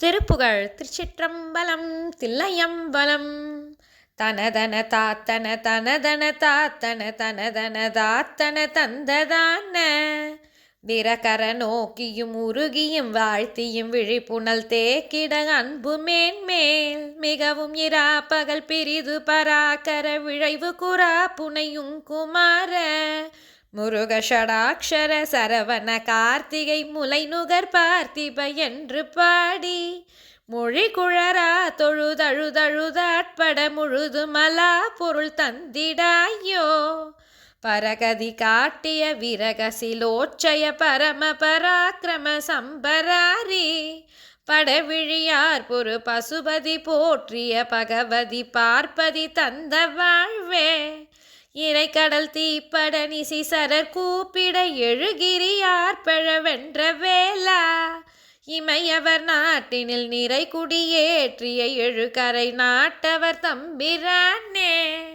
திருப்புகழ் திருச்சிற்றம்பலம் தில்லையம்பலம். தனதன தாத்தன தனதன தாத்தன தனதன தாத்தன தந்ததான. விரகர நோக்கியும் உருகியும் வாழ்த்தியும் விழிப்புணல் தேக்கிட அன்பு மேன்மேல். மிகவும் இரா பகல் பிரிது பராக்கர விழைவு குரா புனையும் குமார. முருகஷடாட்சர சரவண கார்த்திகை முலை நுகர் பார்த்திப என்று பாடி மொழி குழரா தொழுதழுதழுதாட்பட முழுது மலா பொருள் தந்திடாயோ. பரகதி காட்டிய விரகசிலோச்சய பரம பராக்கிரம சம்பராரி படவிழியார் பொரு பசுபதி போற்றிய பகவதி பார்ப்பதி தந்த வாழ்வே. இறைக்கடல் தீப்பட நிசி சரர் கூப்பிட எழுகிரியார் பழவென்ற வேலா இமையவர் நாட்டினில் நிறை குடியேற்றிய எழுகரை நாட்டவர் தம்பிரானே.